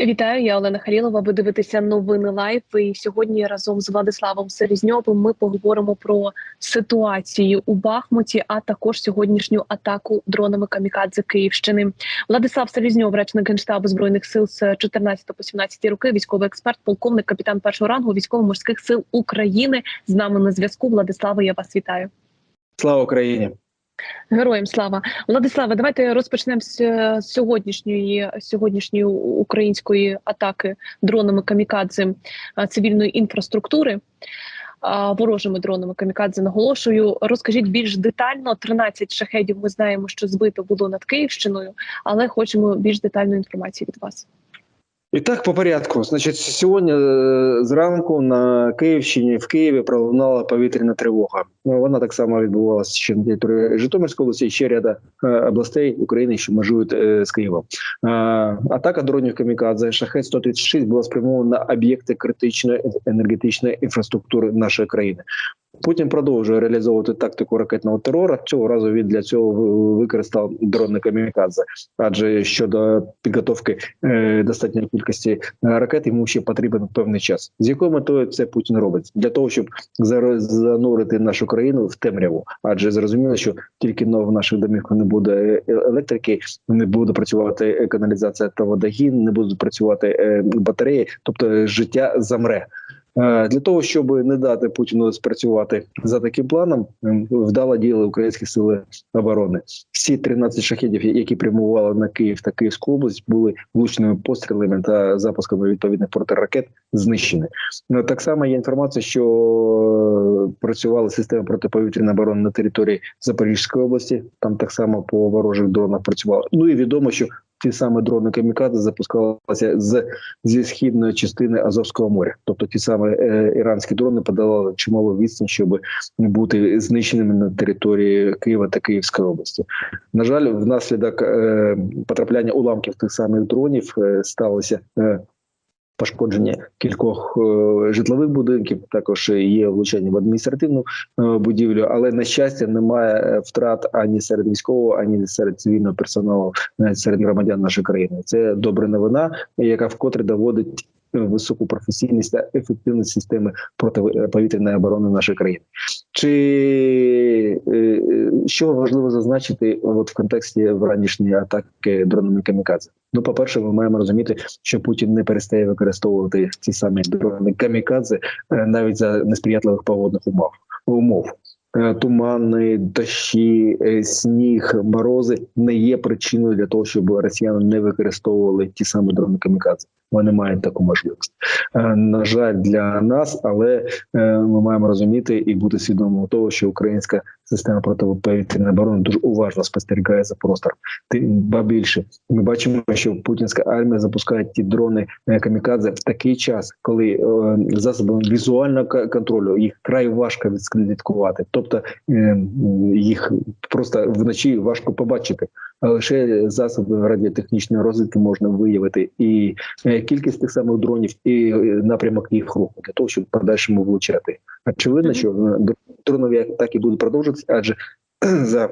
Вітаю, я Олена Харілова. Ви дивитеся новини лайф. І сьогодні разом з Владиславом Селізньовим ми поговоримо про ситуацію у Бахмуті, а також сьогоднішню атаку дронами камікадзе Київщини. Владислав Селізньов, речник генштабу збройних сил з 14 по 17 роки, військовий експерт, полковник, капітан першого рангу військово-морських сил України. З нами на зв'язку. Владиславе, я вас вітаю. Слава Україні! Героям слава Владиславе, давайте розпочнемо з е, сьогоднішньої сьогоднішньої української атаки дронами камікадзе е, цивільної інфраструктури. Ворожими дронами камікадзе наголошую. Розкажіть більш детально. 13 шахедів. Ми знаємо, що збито було над Київщиною, але хочемо більш детальної інформації від вас. І так, по порядку. Значить, сьогодні е, зранку на Київщині в Києві пролунала повітряна тривога. Ну, Вона так само відбувалася ще на території Житомирської області, ще ряда е, областей України, що межують е, з Києвом. Е, Атака дронів камікадзе шахет 136 була спрямована на об'єкти критичної енергетичної інфраструктури нашої країни. Путін продовжує реалізовувати тактику ракетного терору. Цього разу він для цього використав дрони камікадзе, адже щодо підготовки е, достатньої кількості е, ракет йому ще потрібен певний час. З якою метою це Путін робить для того, щоб занурити нашу країну в темряву, адже зрозуміло, що тільки в наших домівках не буде е, електрики, не буде працювати каналізація та водогін, не будуть працювати батареї, тобто життя замре. Е, Для того щоб не дати Путіну спрацювати за таким планом, ем, вдало діяли українські сили оборони. Всі 13 шахедів, які прямували на Київ та Київську область, були влучними пострілами та запусками відповідних протиракет знищені. Ну, Так само є інформація, що працювала система протиповітряної оборони на території Запорізької області. Там так само по ворожих дронах працювали. Ну і відомо, що ті самі дрони камікадзе запускалися з зі східної частини Азовського моря, тобто ті самі е, іранські дрони подавали чимало відстань, щоб бути знищеними на території Києва та Київської області. На жаль, внаслідок е, потрапляння уламків тих самих дронів е, сталося. Е, Пошкодження кількох е, житлових будинків, також є влучання в адміністративну е, будівлю, але на щастя немає е, втрат ані серед військового, ані серед цивільного персоналу, навіть серед громадян нашої країни. Це добра новина, яка вкотре доводить високу професійність та ефективність системи протиповітряної оборони нашої країни. Чи е, е, що важливо зазначити от в контексті вранішньої атаки дронами камікадзе? Ну, по перше, ми маємо розуміти, що Путін не перестає використовувати ці самі дрони камікадзе е, навіть за несприятливих погодних умов умов. Тумани, дощі, сніг, морози не є причиною для того, щоб росіяни не використовували ті самі дрони камікадзе. Вони мають таку можливість. Е, На жаль, для нас, але е, ми маємо розуміти і бути свідомими того, що українська система протиповітряної оборони дуже уважно спостерігає за простором. Ба більше ми бачимо, що путінська армія запускає ті дрони камікадзе в такий час, коли е, засобами візуального контролю їх край важко відслідкувати, тобто їх просто вночі важко побачити. Лише засоби радіотехнічної розвідки можна виявити і е, кількість тих самих дронів, і е, напрямок їх руху для того, щоб в подальшому влучати. Очевидно, що е, дронові атаки будуть продовжуватися, адже за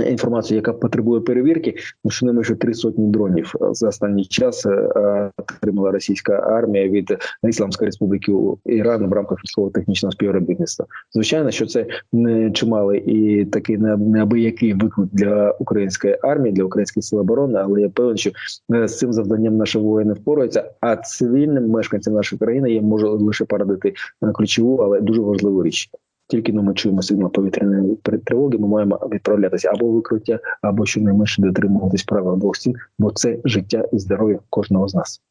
інформацією, яка потребує перевірки, ну що що три сотні дронів за останній час е, отримала російська армія від Ісламської республіки Іран в рамках військово-технічного співробітництва. Звичайно, що це не чималий і такий не- неабиякий виклик для української армії, для українських сил оборони, але я певен, що е, з цим завданням наші воїни впораються. А цивільним мешканцям нашої країни я можу лише порадити е, ключову, але дуже важливу річ. Тільки но ми чуємо сигнал повітряної тривоги, ми маємо відправлятися або в викриття, або щонайменше дотримуватись правил двох стін, бо це життя і здоров'я кожного з нас.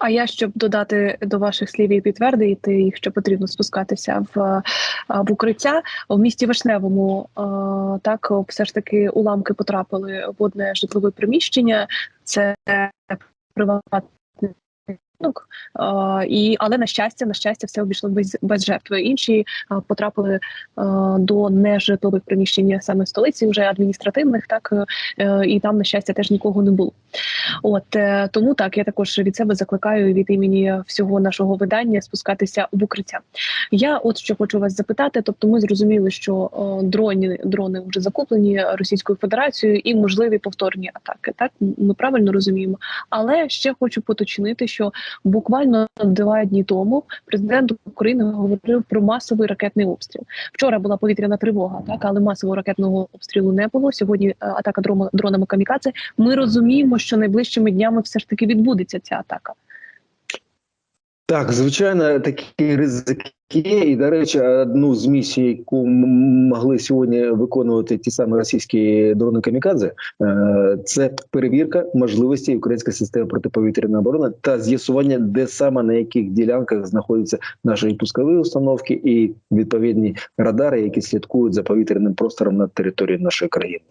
А я щоб додати до ваших слів і підтвердити їх, що потрібно спускатися в, в укриття в місті Вишневому. Так, все ж таки уламки потрапили в одне житлове приміщення. Це приватний будинок. Е, і але на щастя, на щастя, все обійшло без без жертв. Інші е, потрапили е, до нежитлових приміщень саме в столиці, вже адміністративних, так е, і там на щастя теж нікого не було. От е, тому так я також від себе закликаю від імені всього нашого видання спускатися в укриття. Я от що хочу вас запитати. Тобто, ми зрозуміли, що е, дрони дрони вже закуплені Російською Федерацією і можливі повторні атаки. Так ми правильно розуміємо. Але ще хочу поточнити, що буквально два дні тому президент України говорив про масовий ракетний обстріл. Вчора була повітряна тривога, так але масового ракетного обстрілу не було. Сьогодні е, атака дронами камікадзе. Ми розуміємо, що найближчими днями все ж таки відбудеться ця атака. Так, звичайно, такі ризики є. І, до речі, одну з місій, яку могли сьогодні виконувати ті самі російські дрони камікадзе, е, це перевірка можливості української системи протиповітряної оборони та з'ясування, де саме на яких ділянках знаходяться наші пускові установки і відповідні радари, які слідкують за повітряним простором на території нашої країни.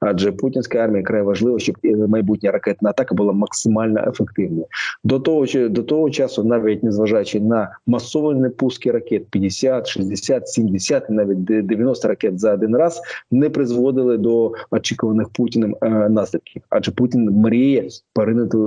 Адже путінська армія край важливо, щоб майбутня ракетна атака була максимально ефективною. До того до того часу, навіть незважаючи на масовані пуски ракет 50, 60, 70, і навіть де- 90 ракет за один раз, не призводили до очікуваних путіним е, наслідків. Адже Путін мріє поринути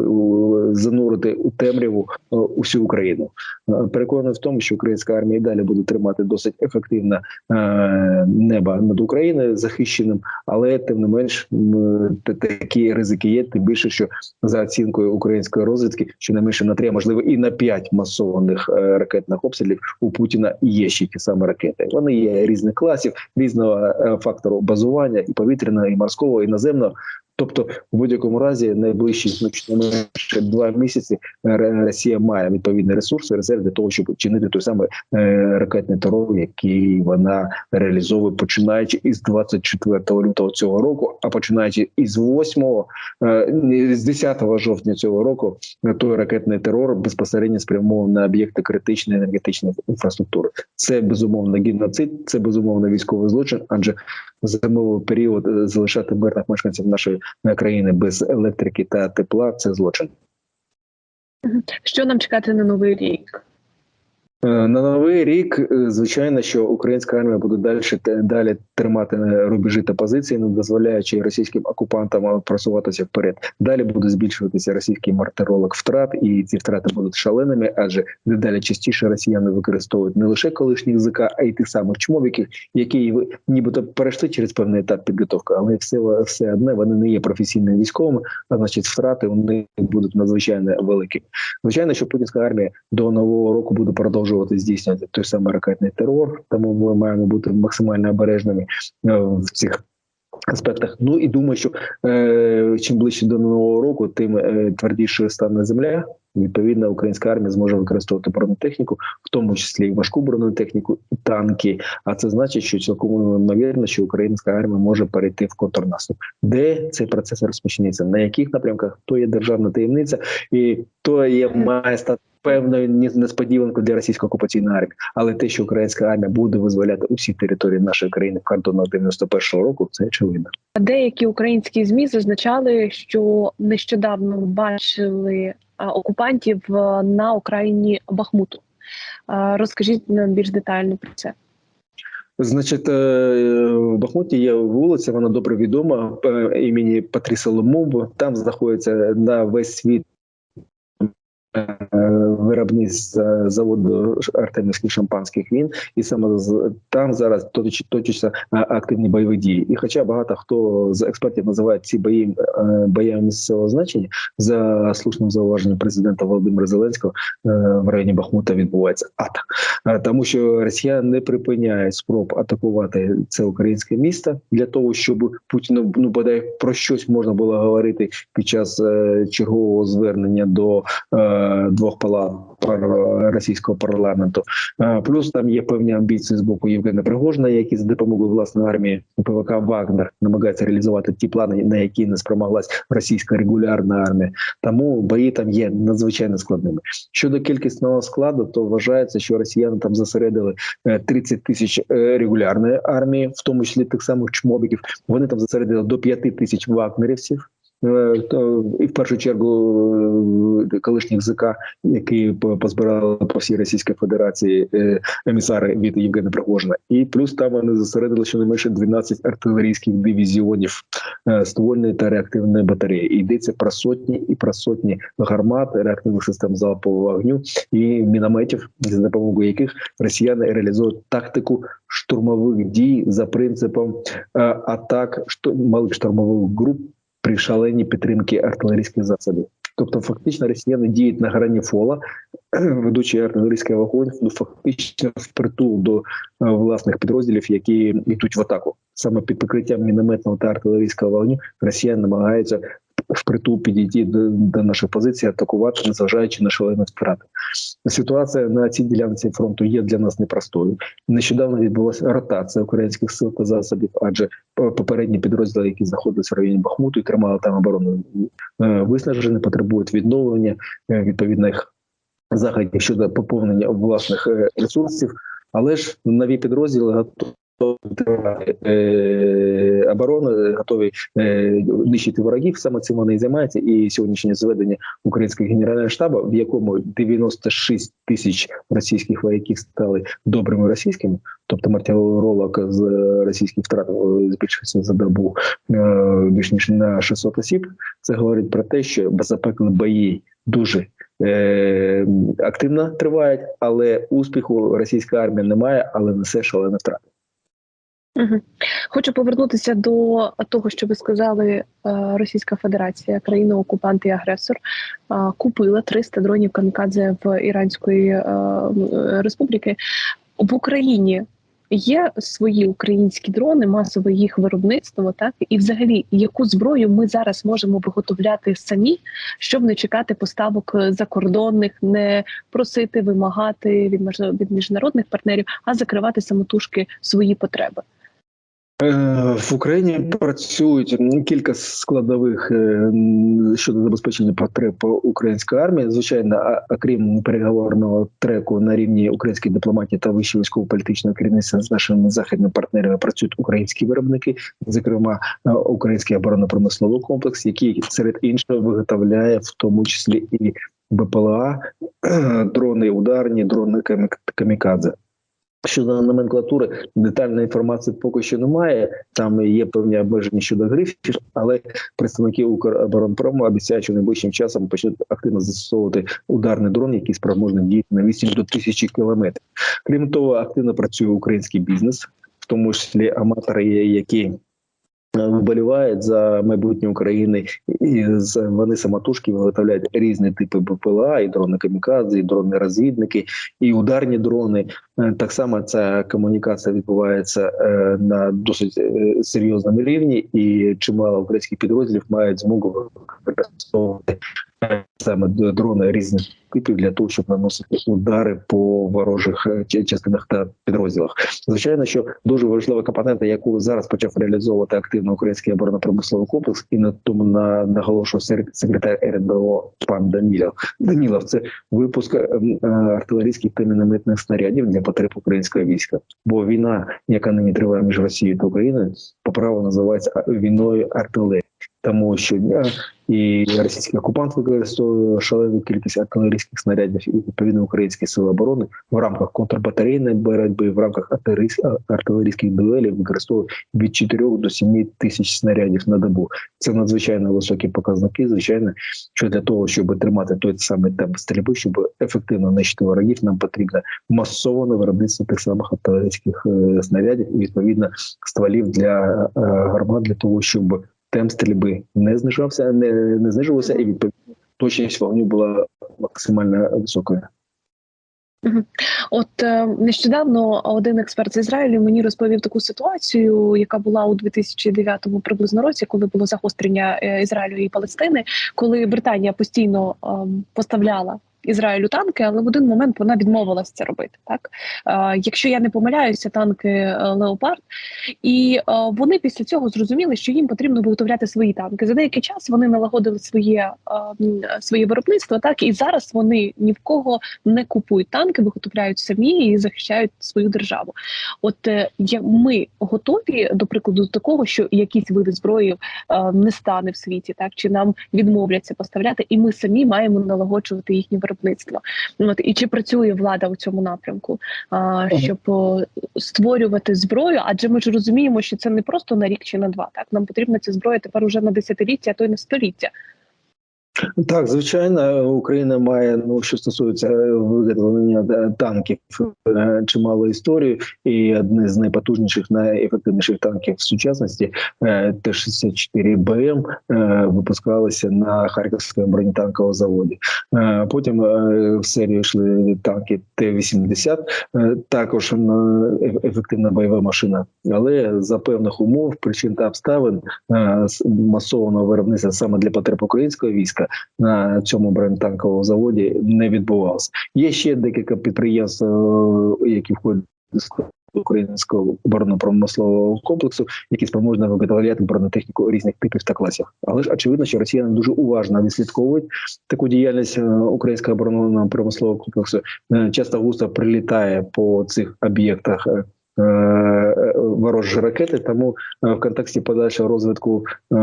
занурити у темряву е, усю Україну. Е, Переконаний в тому, що українська армія і далі буде тримати досить ефективно е, небо над Україною захищеним, але тим не менш такі ризики є. Тим більше, що за оцінкою української розвідки, щонайменше на три, можливо і на п'ять масованих е, ракетних обстрілів у Путіна є ще ті саме ракети. Вони є різних класів, різного е, фактору базування і повітряного, і морського, і наземного. Тобто, в будь-якому разі, найближчі ну, щонайменше два місяці е, Росія має відповідні ресурси, резерв для того, щоб чинити той самий е, ракетний терор, який вона реалізовує починаючи із 24 лютого цього року, а починаючи із 8, е, з 10 жовтня цього року, той ракетний терор безпосередньо спрямований на об'єкти критичної енергетичної інфраструктури. Це безумовно геноцид, це безумовно військовий злочин, адже зимовий період е, залишати мирних мешканців нашої країни без електрики та тепла це злочин. Що нам чекати на новий рік? Е, На новий рік, е, звичайно, що українська армія буде далі далі тримати е, рубежі та позиції, не дозволяючи російським окупантам просуватися вперед. Далі буде збільшуватися російський мартиролог втрат, і ці втрати будуть шаленими, адже дедалі частіше росіяни використовують не лише колишніх ЗК, а й тих самих чмовиків, які нібито перейшли через певний етап підготовки, але все, все одне вони не є професійними військовими, а значить втрати них будуть надзвичайно великі. Звичайно, що путінська армія до нового року буде продовжувати здійснювати той самий ракетний терор, тому ми маємо бути максимально обережними е, в цих. Аспектах, ну і думаю, що е, чим ближче до нового року, тим е, твердішою стане земля. Відповідно, українська армія зможе використовувати бронетехніку, в тому числі і важку бронетехніку, і танки. А це значить, що цілком ймовірно, що українська армія може перейти в контрнаступ. Де цей процес розпочнеться? На яких напрямках то є державна таємниця, і то є має стати певною несподіванкою для російської окупаційної армії. Але те, що українська армія буде визволяти усі території нашої країни в кордонах 91-го року, це очевидно. Деякі українські змі зазначали, що нещодавно бачили окупантів е, на окраїні Бахмуту. Розкажіть нам більш детально про це. Значить, е, в Бахмуті є вулиця, вона добре відома е, імені Патріса Лумумбу. Там знаходиться на весь світ виробництво заводу Артемівських шампанських він, і саме там зараз точ- точаться е, активні бойові дії. І хоча багато хто з експертів називає ці бої е, боями місцевого значення, за слушним зауваженням президента Володимира Зеленського е, в районі Бахмута відбувається атак. Тому що Росія не припиняє спроб атакувати це українське місто для того, щоб Путіну ну бодай про щось можна було говорити під час чергового звернення до двох палат російського парламенту. Е, плюс там є певні амбіції з боку Євгена Пригожина, які за допомогою власної армії ПВК Вагнер намагається реалізувати ті плани, на які не спромоглась російська регулярна армія. Тому бої там є надзвичайно складними. Щодо кількісного складу, то вважається, що росіяни там засередили е, 30 тисяч е, регулярної армії, в тому числі тих самих чмобіків. Вони там засередили до 5 тисяч вагнерівців. Е, І в першу чергу е, колишніх ЗК, які позбирали по всій Російській Федерації е, емісари від Євгена Пригожина. І плюс там вони зосередили щонайменше 12 артилерійських дивізіонів ствольної та реактивної батареї. Йдеться про сотні і про сотні гармат, реактивних систем залпового вогню і мінометів, за допомогою яких росіяни реалізують тактику штурмових дій за принципом атак малих штурмових груп при шаленій підтримці артилерійських засобів. Тобто, фактично, росіяни діють на грані фола, ведучи артилерійський вогонь, ну, фактично впритул до е, власних підрозділів, які йдуть в атаку. Саме під прикриттям мінометного та артилерійського вогню росіяни намагаються впритул підійти до, до наших позицій, атакувати, незважаючи на шалені втрати. Ситуація на цій ділянці фронту є для нас непростою. Нещодавно відбулася ротація українських сил та засобів, адже попередні підрозділи, які знаходилися в районі Бахмуту і тримали там оборону, е, виснажені, потребують відновлення е, відповідних заходів щодо поповнення власних е, ресурсів. Але ж нові підрозділи готові тримати е, оборону, готові е, нищити ворогів. Саме цим вони і займаються. І сьогоднішнє зведення українського генерального штабу, в якому 96 тисяч російських вояків стали добрими російськими, тобто мартіролог з російських втрат е, збільшився за добу е, більш ніж на 600 осіб. Це говорить про те, що запеклі бої дуже е, активно тривають, але успіху російська армія немає, але несе шалені втрати. Хочу повернутися до того, що ви сказали. е, Російська Федерація, країна-окупант і агресор, е, купила 300 дронів камікадзе в Іранської е, республіки в Україні. Є свої українські дрони, масове їх виробництво, так і взагалі, яку зброю ми зараз можемо виготовляти самі, щоб не чекати поставок закордонних, не просити вимагати від від міжнародних партнерів, а закривати самотужки свої потреби. Е, В Україні працюють кілька складових е, щодо забезпечення потреб української армії. Звичайно, окрім переговорного треку на рівні української дипломатії та вищого військово-політичного керівництва з нашими західними партнерами працюють українські виробники, зокрема е, український оборонно-промисловий комплекс, який серед іншого виготовляє в тому числі і БПЛА, дрони ударні, дрони камік- камікадзе. Щодо номенклатури, детальної інформації поки що немає. Там є певні обмеження щодо грифів, але представники Укроборонпрому обіцяють, що найближчим часом почнуть активно застосовувати ударний дрон, який спроможний діяти на відстань до тисячі кілометрів. Крім того, активно працює український бізнес, в тому числі аматори, які вболівають за майбутнє України, і вони самотужки виготовляють різні типи БПЛА, і дрони камікадзе, і дрони розвідники, і ударні дрони. Е, Так само ця комунікація відбувається е, на досить е, серйозному рівні, і чимало українських підрозділів мають змогу використовувати е, саме дрони різних типів для того, щоб наносити удари по ворожих е, частинах та підрозділах. Звичайно, що дуже важлива компонента, яку зараз почав реалізовувати активно український оборонно-промисловий комплекс, і на тому на наголошував секретар РНБО пан Данілов. Данілов це випуск ем, е, артилерійських та мінометних снарядів для потреб українського війська. Бо війна, яка нині триває між Росією та Україною, по праву називається війною артилерії. Тому щодня і російський окупант використовує шалену кількість артилерійських снарядів і відповідно українські сили оборони в рамках контрбатарейної боротьби, в рамках артилерійських, артилерійських дуелів використовує від 4 до 7 тисяч снарядів на добу. Це надзвичайно високі показники. Звичайно, що для того, щоб тримати той самий темп стрільби, щоб ефективно нищити ворогів, нам потрібно масоване виробництво тих самих артилерійських е, снарядів і відповідно стволів для е, гармат для того, щоб темп стрільби не знижався, не, не знижувався, і відповідно точність вогню була максимально високою. От е, нещодавно один експерт з Ізраїлю мені розповів таку ситуацію, яка була у 2009 приблизно році, коли було загострення е, Ізраїлю і Палестини, коли Британія постійно ем, поставляла Ізраїлю танки, але в один момент вона відмовилася це робити. Так е, якщо я не помиляюся, танки е, Леопард, і е, вони після цього зрозуміли, що їм потрібно виготовляти свої танки. За деякий час вони налагодили своє е, своє виробництво. Так і зараз вони ні в кого не купують танки, виготовляють самі і захищають свою державу. От е, ми готові до прикладу до такого, що якісь види зброї е, не стане в світі, так чи нам відмовляться поставляти, і ми самі маємо налагоджувати їхнє виробництво. От і чи працює влада у цьому напрямку, а, щоб створювати зброю? Адже ми ж розуміємо, що це не просто на рік чи на два. Так нам потрібна ця зброя тепер уже на десятиліття, а то й на століття. Так, звичайно, Україна має ну що стосується е, виготовлення е, танків, е, чимало історію, і одне з найпотужніших, найефективніших танків в сучасності е, Т-64 БМ випускалися на Харківському бронетанковому заводі. Потім в серію йшли танки Т-80, е, також ефективна бойова машина, але за певних умов, причин та обставин масованого виробництва саме для потреб українського війська на цьому бронетанковому заводі не відбувалося. Є ще декілька підприємств, е, які входять до українського оборонно-промислового комплексу, які спроможні виготовляти бронетехніку різних типів та класів. Але ж очевидно, що росіяни дуже уважно відслідковують таку діяльність е, українського оборонно-промислового комплексу. Е, Часто густо прилітає по цих об'єктах. е, е, Ворожі ракети, тому е, в контексті подальшого розвитку е,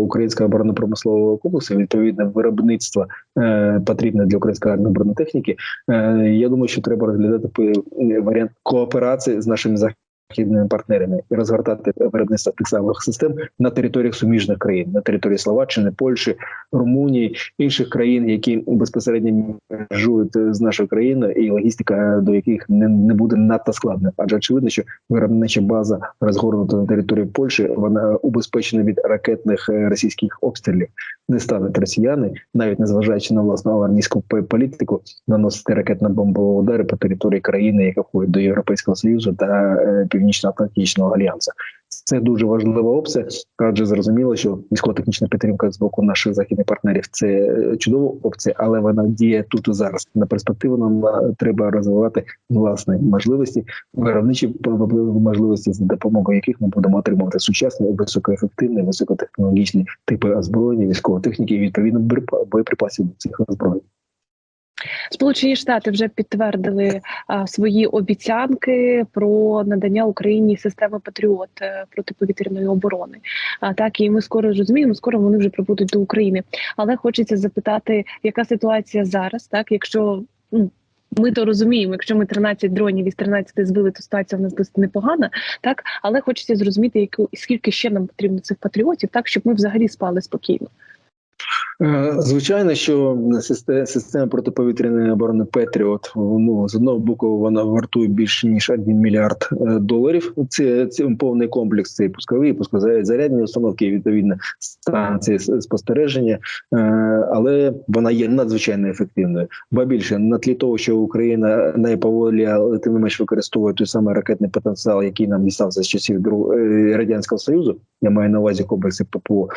українського оборонно-промислового комплексу, відповідне виробництво е, потрібне для української армії бронетехніки. Е, я думаю, що треба розглядати пи- варіант кооперації з нашими західними партнерами і розгортати виробництво тих самих систем на територіях суміжних країн, на території Словаччини, Польщі, Румунії, інших країн, які безпосередньо межують з нашою країною, і логістика до яких не, не буде надто складна. Адже очевидно, що виробнича база розгорнута на території Польщі, вона убезпечена від ракетних е, російських обстрілів. Не стануть росіяни, навіть незважаючи на власну армійську політику, наносити ракетно-бомбові удари по території країни, яка входить до Європейського союзу та е, Північно-Атлантичного альянсу. Це дуже важлива опція, адже зрозуміло, що військово-технічна підтримка з боку наших західних партнерів це е, чудова опція, але вона діє тут і зараз. На перспективу нам е, треба розвивати власні можливості, виробничі можливості, за допомогою яких ми будемо отримувати сучасні, високоефективні, високотехнологічні типи озброєння, військової техніки і відповідно боєприпасів цих озброєнь. Сполучені Штати вже підтвердили а, свої обіцянки про надання Україні системи Патріот е, протиповітряної оборони. А так і ми скоро розуміємо, скоро вони вже прибудуть до України. Але хочеться запитати, яка ситуація зараз, так якщо ну. Ми то розуміємо, якщо ми 13 дронів із 13 збили, то ситуація в нас досить непогана, так але хочеться зрозуміти, яку скільки ще нам потрібно цих патріотів, так щоб ми взагалі спали спокійно. Е, Звичайно, що система, протиповітряної оборони Петріот ну з одного боку вона вартує більше ніж 1 мільярд е, доларів. Це, це повний комплекс. Це і пускові, і пускозарядні установки, і відповідно станції спостереження, Е, але вона є надзвичайно ефективною. Ба більше на тлі того, що Україна найповолі, але тим не менш використовує той самий ракетний потенціал, який нам дістався з часів Друг- радянського союзу. Я маю на увазі комплекси ППО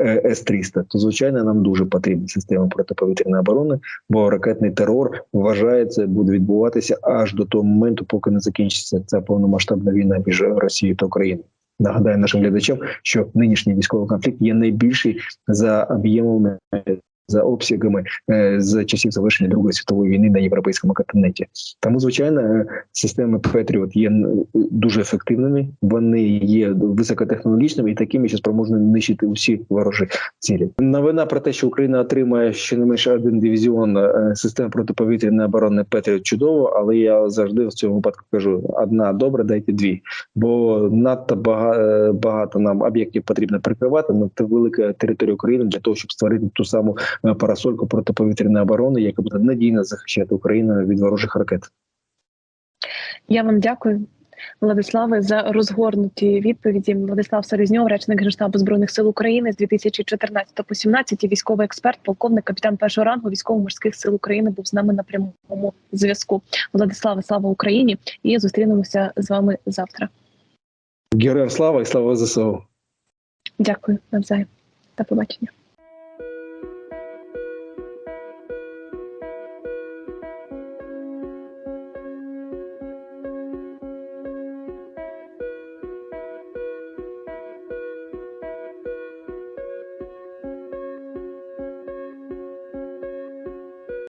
е, С-300, то звичайно нам дуже потрібна система протиповітряної оборони, бо ракетний терор вважається буде відбуватися аж до того моменту, поки не закінчиться ця повномасштабна війна між Росією та Україною. Нагадаю нашим глядачам, що нинішній військовий конфлікт є найбільший за об'ємами. За обсягами е, з часів завершення Другої світової війни на європейському континенті, тому звичайно е, системи Петріот є дуже ефективними. Вони є високотехнологічними і такими, що спроможні нищити усі ворожі цілі. Новина про те, що Україна отримає щонайменше один дивізіон е, систем протиповітряної оборони Петріот чудово, але я завжди в цьому випадку кажу: одна добре, дайте дві, бо надто багато нам об'єктів потрібно прикривати надто велика територія України для того, щоб створити ту саму е, парасольку протиповітряної оборони, яка буде надійно захищати Україну від ворожих ракет. Я вам дякую, Владиславе, за розгорнуті відповіді. Владислав Серезньов, речник Генштабу збройних сил України з 2014 по 17 військовий експерт, полковник, капітан першого рангу військово-морських сил України був з нами на прямому зв'язку. Владиславе, слава Україні! І зустрінемося з вами завтра. Героям слава і слава ЗСУ! Дякую навзаєм. До побачення.